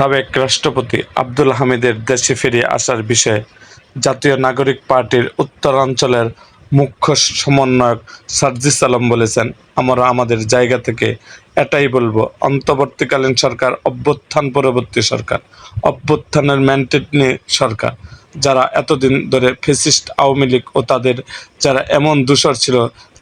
সাবেক রাষ্ট্রপতি আব্দুল হামিদের দেশে ফিরে আসার বিষয়ে জাতীয় নাগরিক পার্টির উত্তরাঞ্চলের মুখ্য সমন্বয়ক সার্জিস আলম বলেছেন, আমরা আমাদের জায়গা থেকে এটাই বলব, অন্তর্বর্তীকালীন সরকার, অভ্যুত্থান পরবর্তী সরকার, অভ্যুত্থানের ম্যান্ডেট নিয়ে সরকার। যারা এতদিন ধরে ফেসিস্ট আওয়ামী লীগ ও তাদের যারা এমন দূষর ছিল,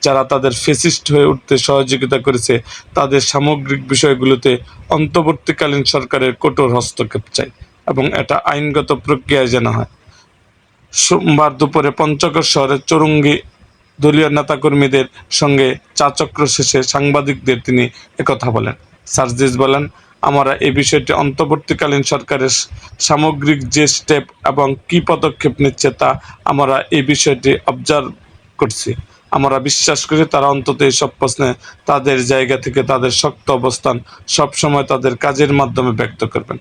যারা তাদের ফেসিস্ট হয়ে উঠতে সহযোগিতা করেছে, তাদের সামগ্রিক বিষয়গুলোতে অন্তর্বর্তীকালীন সরকারের কঠোর হস্তক্ষেপ চাই এবং এটা আইনগত প্রক্রিয়ায় যেন হয়। সোমবার দুপুরে পঞ্চগড় শহরের চরুঙ্গি দলীয় নেতাকর্মীদের সঙ্গে চাচক্র শেষে সাংবাদিকদের তিনি একথা বলেন। সার্জিস বলেন, আমরা এই বিষয়টি অন্তর্বর্তীকালীন সরকারের সামগ্রিক যে স্টেপ এবং কি পদক্ষেপ নিচ্ছে তা আমরা এই বিষয়টি অবজার্ভ করছি। আমরা বিশ্বাস করি তারা অন্তত এইসব প্রশ্নে তাদের জায়গা থেকে তাদের শক্ত অবস্থান সবসময় তাদের কাজের মাধ্যমে ব্যক্ত করবেন।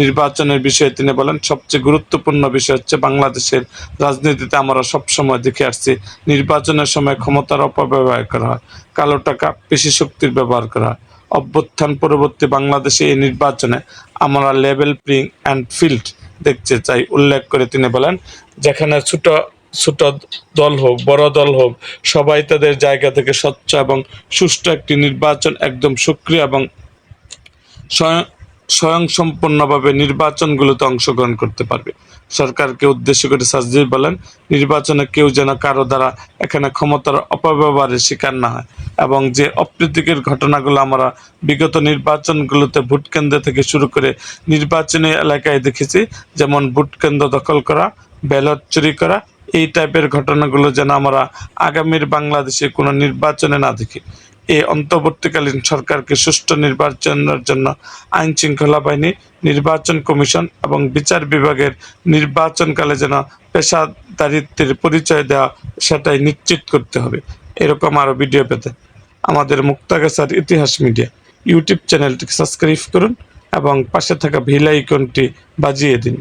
নির্বাচনের বিষয়ে তিনি বলেন, সবচেয়ে গুরুত্বপূর্ণ বিষয় হচ্ছে বাংলাদেশের রাজনীতিতে আমরা সবসময় দেখে আসছি, নির্বাচনের সময় ক্ষমতার অপব্যবহার করা হয়, কালো টাকা পেশি শক্তির ব্যবহার করা হয়। অভ্যুত্থান পরবর্তী বাংলাদেশে এই নির্বাচনে আমরা লেভেল প্লেইং অ্যান্ড ফিল্ড দেখতে চাই, উল্লেখ করে তিনি বলেন, যেখানে ছোট ছোট দল হোক, বড় দল হোক, সবাই তাদের জায়গা থেকে স্বচ্ছ এবং সুষ্ঠু একটি নির্বাচন একদম সক্রিয় এবং স্বয়ং স্বয়ংসম্পূর্ণভাবে নির্বাচনগুলোতে অংশগ্রহণ করতে পারবে। সরকারকে উদ্দেশ্য করে সাজদি বলেন, নির্বাচনে কেউ যেন কারও দ্বারা এখানে ক্ষমতার অপব্যবহারের শিকার না হয় এবং যে অপ্রীতিকর ঘটনাগুলো আমরা বিগত নির্বাচনগুলোতে ভোট কেন্দ্র থেকে শুরু করে নির্বাচনী এলাকায় দেখেছি, যেমন ভোট কেন্দ্র দখল করা, ব্যালট চুরি করা এই টাইপের ঘটনাগুলো যেন আমরা আগামীর বাংলাদেশে কোনো নির্বাচনে না দেখি। এই অন্তর্বর্তীকালীন সরকারকে সুষ্ঠু নির্বাচনের জন্য আইন শৃঙ্খলা বাহিনী, নির্বাচন কমিশন এবং বিচার বিভাগের নির্বাচনকালে যেন পেশাদারিত্বের পরিচয় দেওয়া সেটাই নিশ্চিত করতে হবে। এরকম আরও ভিডিও পেতে আমাদের মুক্তাগাছার ইতিহাস মিডিয়া ইউটিউব চ্যানেলটিকে সাবস্ক্রাইব করুন এবং পাশে থাকা ভিল আইকনটি বাজিয়ে দিন।